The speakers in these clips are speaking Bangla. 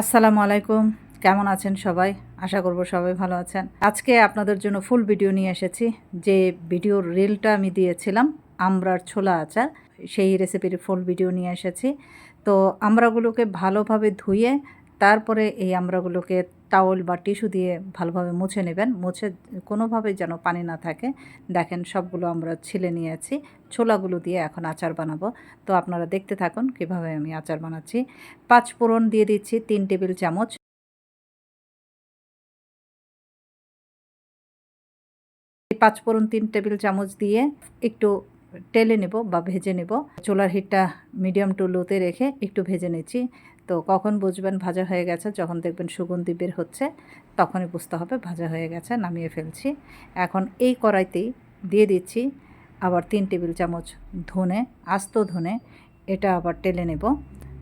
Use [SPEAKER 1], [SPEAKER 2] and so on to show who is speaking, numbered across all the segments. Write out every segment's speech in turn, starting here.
[SPEAKER 1] আসসালামু আলাইকুম। কেমন আছেন সবাই? আশা করব সবাই ভালো আছেন। আজকে আপনাদের জন্য ফুল ভিডিও নিয়ে এসেছি। যে ভিডিওর রিলটা আমি দিয়েছিলাম, আমরার ছোলা আচার, সেই রেসিপির ফুল ভিডিও নিয়ে এসেছি। তো আমরাগুলোকে ভালোভাবে ধুয়ে, তারপরে এই আমরাগুলোকে টাওয়েল বা টিস্যু দিয়ে ভালোভাবে মুছে নেবেন। মুছে কোনোভাবে যেন পানি না থাকে। দেখেন সবগুলো আমরা ছিলে নিয়েছি। ছোলাগুলো দিয়ে এখন আচার বানাবো। তো আপনারা দেখতে থাকুন কীভাবে আমি আচার বানাচ্ছি। পাঁচ ফোড়ন দিয়ে দিচ্ছি তিন টেবিল চামচ। পাঁচ ফোড়ন, তিন টেবিল চামচ দিয়ে একটু টেলে নেব বা ভেজে নেব। চোলার হিটটা মিডিয়াম টু লোতে রেখে একটু ভেজে নিচ্ছি। তো কখন বুঝবেন ভাজা হয়ে গেছে, যখন দেখবেন সুগন্ধি বের হচ্ছে, তখনই বুঝতে হবে ভাজা হয়ে গেছে, নামিয়ে ফেলছি। এখন এই কড়াইতেই দিয়ে দিচ্ছি আবার তিন টেবিল চামচ ধনে, আস্ত ধনে, এটা আবার টেলে নেব।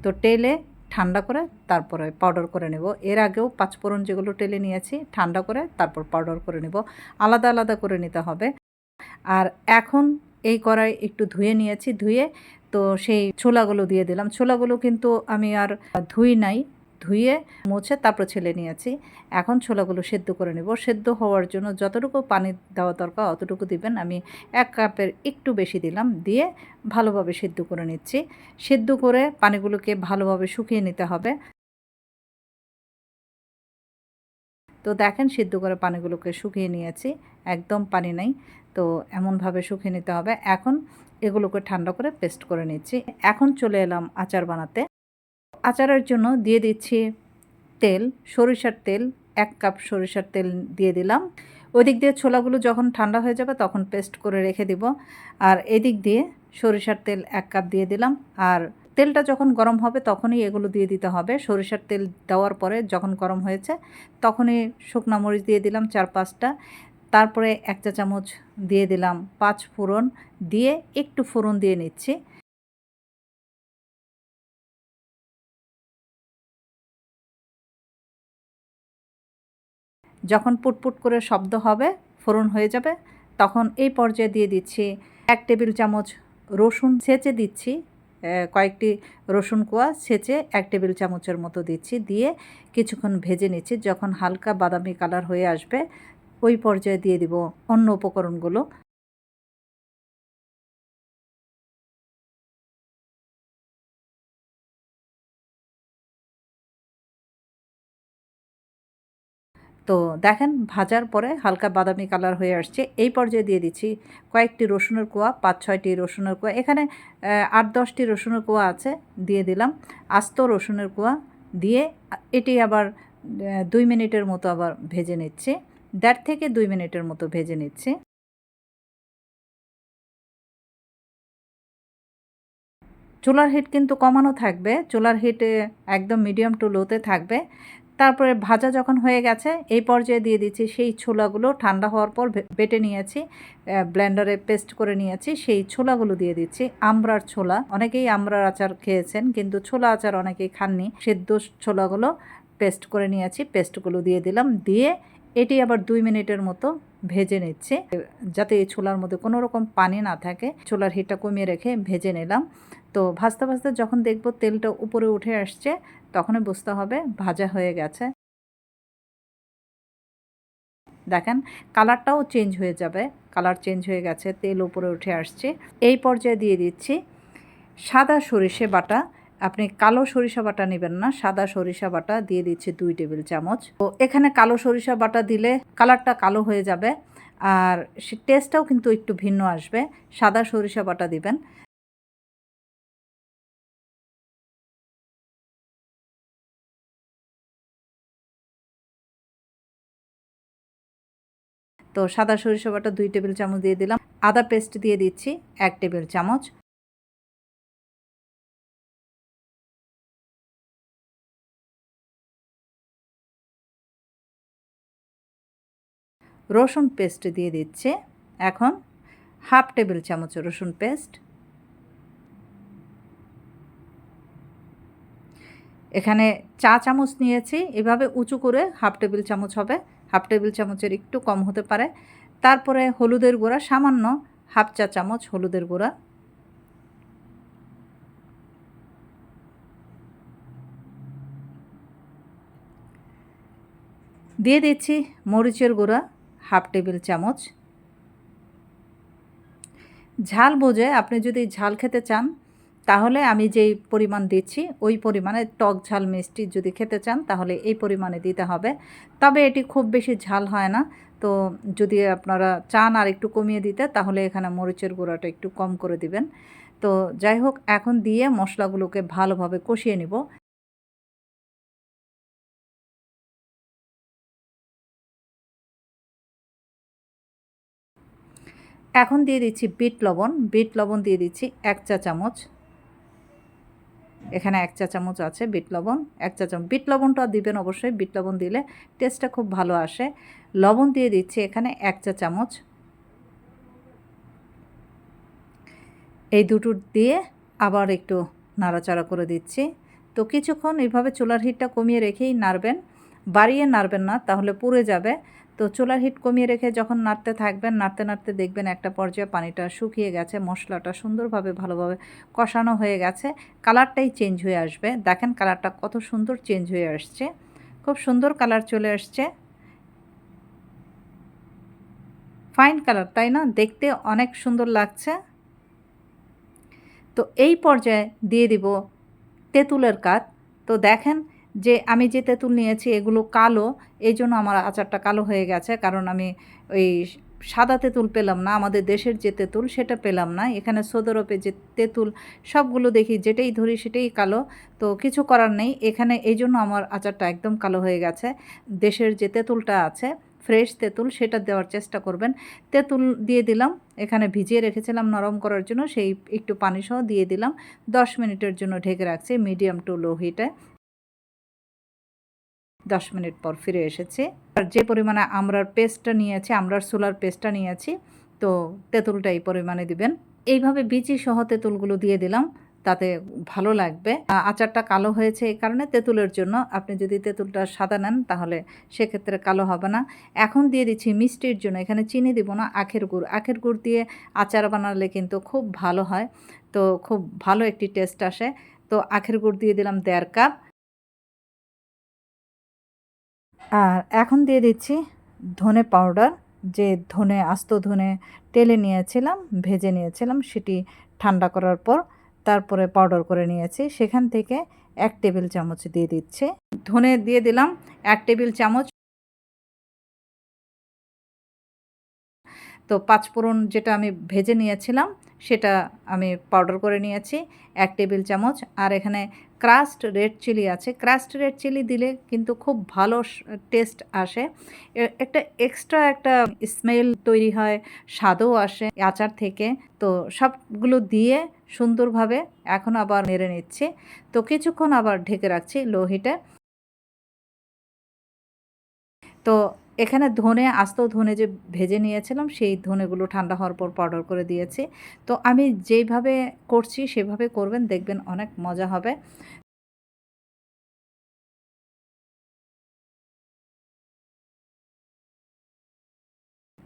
[SPEAKER 1] তো টেলে ঠান্ডা করে তারপরে পাউডার করে নেব। এর আগেও পাঁচফোড়ন যেগুলো টেলে নিয়েছি, ঠান্ডা করে তারপর পাউডার করে নেব। আলাদা আলাদা করে নিতে হবে। আর এখন এই কড়াই একটু ধুয়ে নিয়েছি, ধুয়ে তো সেই ছোলাগুলো দিয়ে দিলাম। ছোলাগুলো কিন্তু আমি আর ধুই নাই। ধুয়ে, মুছে তারপর ছেলে নিয়েছি। এখন ছোলাগুলো সেদ্ধ করে নেব। সেদ্ধ হওয়ার জন্য যতটুকু পানি দেওয়া দরকার অতটুকু দিবেন। আমি এক কাপের একটু বেশি দিলাম। দিয়ে ভালোভাবে সেদ্ধ করে নিচ্ছি। সেদ্ধ করে পানিগুলোকে ভালোভাবে শুকিয়ে নিতে হবে। তো দেখেন সিদ্ধ করে পানিগুলোকে শুকিয়ে নিয়েছি। একদম পানি নাই। তো এমনভাবে শুকিয়ে নিতে হবে। এখন এগুলোকে ঠান্ডা করে পেস্ট করে নিচ্ছি। এখন চলে এলাম আচার বানাতে। আচারের জন্য দিয়ে দিচ্ছি তেল, সরিষার তেল, এক কাপ সরিষার তেল দিয়ে দিলাম। ওদিক দিয়ে ছোলাগুলো যখন ঠান্ডা হয়ে যাবে তখন পেস্ট করে রেখে দিব। আর এদিক দিয়ে সরিষার তেল এক কাপ দিয়ে দিলাম। আর তেলটা যখন গরম হবে তখনই এগুলো দিয়ে দিতে হবে। সরিষার তেল দেওয়ার পরে যখন গরম হয়েছে তখনই শুকনা মরিচ দিয়ে দিলাম চার পাঁচটা। তারপরে এক চা চামচ দিয়ে দিলাম পাঁচ ফোড়ন, দিয়ে একটু ফোড়ন দিয়ে নিচ্ছি। যখন পুটপুট করে শব্দ হবে, ফোড়ন হয়ে যাবে, তখন এই পর্যায়ে দিয়ে দিচ্ছি এক টেবিল চামচ রসুন ছেঁচে দিচ্ছি কয়েকটি রসুন কোয়া ছেঁচে এক টেবিল চামচের মতো দিচ্ছি, দিয়ে কিছুক্ষণ ভেজে নিচ্ছি। যখন হালকা বাদামি কালার হয়ে আসবে ওই পর্যায়ে দিয়ে দিব অন্য উপকরণগুলো। তো দেখেন, ভাজার পরে হালকা বাদামি কালার হয়ে আসছে। এই পর্যায়ে দিয়ে দিচ্ছি কয়েকটি রসুনের কোয়া পাঁচ ছয়টি রসুনের কোয়া। এখানে আট দশটি রসুনের কোয়া আছে, দিয়ে দিলাম। আস্ত রসুনের কোয়া দিয়ে এটি আবার দুই মিনিটের মতো আবার ভেজে নিচ্ছি। দেড় থেকে দুই মিনিটের মতো ভেজে নিচ্ছি। চুলার হিট কিন্তু কমানো থাকবে, চুলার হিট একদম মিডিয়াম টু লোতে থাকবে। তারপরে ভাজা যখন হয়ে গেছে, এই পর্যায়ে দিয়ে দিচ্ছি সেই ছোলাগুলো ঠান্ডা হওয়ার পর বেটে নিয়েছি ব্লেন্ডারে পেস্ট করে নিয়েছি, সেই ছোলাগুলো দিয়ে দিচ্ছি। আমরার ছোলা অনেকেই আমরার আচার খেয়েছেন, কিন্তু ছোলা আচার অনেকেই খাননি। সেদ্ধ ছোলাগুলো পেস্ট করে নিয়েছি পেস্টগুলো দিয়ে দিলাম, দিয়ে এটি আবার দুই মিনিটের মতো ভেজে নিচ্ছে। যাতে এই ছোলার মধ্যে কোনো রকম পানি না থাকে। ছোলার হিটটা কমিয়ে রেখে ভেজে নিলাম। তো ভাজতে ভাজতে যখন দেখব তেলটা উপরে উঠে আসছে, তখনই বুঝতে হবে ভাজা হয়ে গেছে। দেখেন, কালারটাও চেঞ্জ হয়ে যাবে। কালার চেঞ্জ হয়ে গেছে, তেল উপরে উঠে আসছে। এই পর্যায়ে দিয়ে দিচ্ছি সাদা সরিষে বাটা। আপনি কালো সরিষা বাটা নেবেন না, সাদা সরিষা বাটা দিয়ে দিচ্ছি দুই টেবিল চামচ। তো এখানে কালো সরিষা বাটা দিলে কালারটা কালো হয়ে যাবে আর সে টেস্টটাও কিন্তু একটু ভিন্ন আসবে। সাদা সরিষা বাটা দিবেন। তো সাদা সরিষা বাটা দুই টেবিল চামচ দিয়ে দিলাম। আদা পেস্ট দিয়ে দিচ্ছি এক টেবিল চামচ। রসুন পেস্ট দিয়ে দিচ্ছে। এখন হাফ টেবিল চামচ রসুন পেস্ট। এখানে চা চামচ নিয়েছি। এভাবে উঁচু করে হাফ টেবিল চামচ হবে। হাফ টেবিল চামচের একটু কম হতে পারে। তারপরে হলুদের গুঁড়া, সামান্য হাফ চা চামচ হলুদের গুঁড়া। দিয়ে দিচ্ছি মরিচের গুঁড়া। হাফ টেবিল চামচ। ঝাল বোঝে, আপনি যদি ঝাল খেতে চান, তাহলে আমি যেই পরিমাণ দিচ্ছি, ওই পরিমাণে টক ঝাল মিষ্টি যদি খেতে চান, তাহলে এই পরিমাণে দিতে হবে। তবে এটি খুব বেশি ঝাল হয় না। তো যদি আপনারা চান আর একটু কমিয়ে দিতে, তাহলে এখানে মরিচের গুঁড়াটা একটু কম করে দিবেন। তো যাই হোক, এখন দিয়ে মশলাগুলোকে ভালোভাবে কষিয়ে নিব। এখন দিয়ে দিচ্ছি বিট লবণ। বিট লবণ দিয়ে দিচ্ছি এক চা চামচ। এখানে এক চা চামচ আছে বিট লবণ, এক চা চামচ। বিট লবণটা দিবেন অবশ্যই। বিট লবণ দিলে টেস্টটা খুব ভালো আসে। লবণ দিয়ে দিচ্ছি এখানে এক চা চামচ। এই দুটো দিয়ে আবার একটু নাড়াচাড়া করে দিচ্ছি। তো কিছুক্ষণ এইভাবে চুলার হিটটা কমিয়ে রেখেই নাড়বেন। বাড়িয়ে নাড়বেন না, তাহলে পুড়ে যাবে। তো চুলার হিট কমিয়ে রেখে যখন নাড়তে থাকবেন, নাড়তে নাড়তে দেখবেন একটা পর্যায়ে পানিটা শুকিয়ে গেছে, মশলাটা সুন্দরভাবে ভালোভাবে কষানো হয়ে গেছে, কালারটাই চেঞ্জ হয়ে আসবে। দেখেন কালারটা কত সুন্দর চেঞ্জ হয়ে আসছে। খুব সুন্দর কালার চলে আসছে। ফাইন কালার তাই না? দেখতে অনেক সুন্দর লাগছে। তো এই পর্যায়ে দিয়ে দিব তেঁতুলের কাঠ তো দেখেন যে আমি যে তেঁতুল নিয়েছি এগুলো কালো এই জন্য আমার আচারটা কালো হয়ে গেছে। কারণ আমি ওই সাদা তেঁতুল পেলাম না, আমাদের দেশের যে তেঁতুল সেটা পেলাম না। এখানে সৌদরপে যে তেঁতুল সবগুলো দেখি, যেটাই ধরি সেটাই কালো। তো কিছু করার নেই। এখানে এই জন্য আমার আচারটা একদম কালো হয়ে গেছে। দেশের যে তেঁতুলটা আছে, ফ্রেশ তেঁতুল, সেটা দেওয়ার চেষ্টা করবেন। তেঁতুল দিয়ে দিলাম। এখানে ভিজিয়ে রেখেছিলাম নরম করার জন্য। সেই একটু পানি সহ দিয়ে দিলাম। দশ মিনিটের জন্য ঢেকে রাখছি মিডিয়াম টু লো হিটে। দশ মিনিট পর ফিরে এসেছি। আর যে পরিমাণে আমরার পেস্টটা নিয়েছি, আমরার সোলার পেস্টটা নিয়েছি, তো তেঁতুলটা এই পরিমাণে দিবেন। এইভাবে বিচি সহ তেঁতুলগুলো দিয়ে দিলাম, তাতে ভালো লাগবে। আচারটা কালো হয়েছে এই কারণে তেঁতুলের জন্য আপনি যদি তেঁতুলটা সাদা নেন, তাহলে সেক্ষেত্রে কালো হবে না। এখন দিয়ে দিচ্ছি মিষ্টির জন্য, এখানে চিনি দিব না, আখের গুড়। আখের গুড় দিয়ে আচার বানালে কিন্তু খুব ভালো হয়, তো খুব ভালো একটি টেস্ট আসে। তো আখের গুড় দিয়ে দিলাম দেড় কাপ আর এখন দিয়ে দিচ্ছি ধনে পাউডার যে ধনে, আস্ত ধনে তেলে নিয়েছিলাম, ভেজে নিয়েছিলাম, সেটি ঠান্ডা করার পর তারপরে পাউডার করে নিয়েছি। সেখান থেকে এক টেবিল চামচ দিয়ে দিচ্ছে। ধনে দিয়ে দিলাম এক টেবিল চামচ। তো পাঁচফোড়ন যেটা আমি ভেজে নিয়েছিলাম, সেটা আমি পাউডার করে নিয়েছি, এক টেবিল চামচ। আর এখানে ক্রাস্ট রেড চিলি আছে। ক্রাস্ট রেড চিলি দিলে কিন্তু খুব ভালো টেস্ট আসে। একটা এক্সট্রা একটা স্মেল তৈরি হয়, স্বাদও আসে আচার থেকে। তো সবগুলো দিয়ে সুন্দরভাবে এখন আবার নেড়ে নিচ্ছি। তো কিছুক্ষণ আবার ঢেকে রাখছি লো হিটে তো এখানে ধনে, আস্ত ধনে যে ভেজে নিয়েছিলাম, সেই ধনেগুলো ঠান্ডা হওয়ার পর পাউডার করে দিয়েছি। তো আমি যেইভাবে করছি, সেভাবে করবেন, দেখবেন অনেক মজা হবে।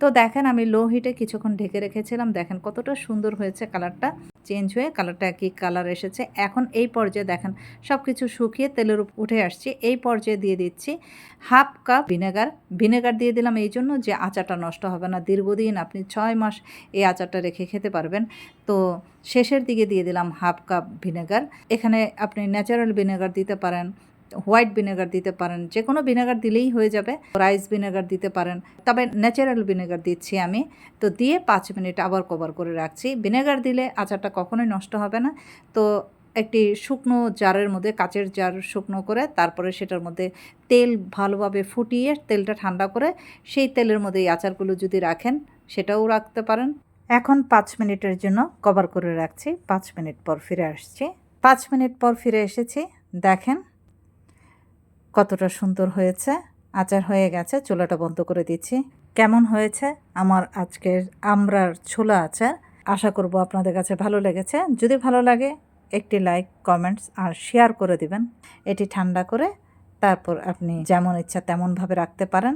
[SPEAKER 1] তো দেখেন আমি লো হিটে কিছুক্ষণ ঢেকে রেখেছিলাম। দেখেন কতটা সুন্দর হয়েছে কালারটা চেঞ্জ হয়ে কালারটা একই কালার এসেছে। এখন এই পর্যায়ে দেখেন সব কিছু শুকিয়ে তেলের উপর উঠে আসছে। এই পর্যায়ে দিয়ে দিচ্ছি হাফ কাপ ভিনেগার ভিনেগার দিয়ে দিলাম এই জন্য যে আচারটা নষ্ট হবে না। দীর্ঘদিন আপনি ছয় মাস এই আচারটা রেখে খেতে পারবেন। তো শেষের দিকে দিয়ে দিলাম হাফ কাপ ভিনেগার এখানে আপনি ন্যাচারাল ভিনেগার দিতে পারেন। হোয়াইট ভিনেগার দিতে পারেন, যে কোনো ভিনেগার দিলেই হয়ে যাবে। রাইস ভিনেগার দিতে পারেন, তবে ন্যাচারাল ভিনেগার দিচ্ছি আমি। তো দিয়ে পাঁচ মিনিট আবার কভার করে রাখছি। ভিনেগার দিলে আচারটা কখনোই নষ্ট হবে না। তো একটি শুকনো জারের মধ্যে, কাচের জার শুকনো করে, তারপরে সেটার মধ্যে তেল ভালোভাবে ফুটিয়ে তেলটা ঠান্ডা করে, সেই তেলের মধ্যে এই আচারগুলো যদি রাখেন, সেটাও রাখতে পারেন। এখন পাঁচ মিনিটের জন্য কভার করে রাখছি। পাঁচ মিনিট পর ফিরে আসছি। পাঁচ মিনিট পর ফিরে এসেছি। দেখেন কতটা সুন্দর হয়েছে, আচার হয়ে গেছে, চুলাটা বন্ধ করে দিচ্ছি। কেমন হয়েছে আমার আজকের আমরার ছোলা আচার? আশা করব আপনাদের কাছে ভালো লেগেছে। যদি ভালো লাগে, একটি লাইক, কমেন্টস আর শেয়ার করে দিবেন। এটি ঠান্ডা করে তারপর আপনি যেমন ইচ্ছা তেমনভাবে রাখতে পারেন।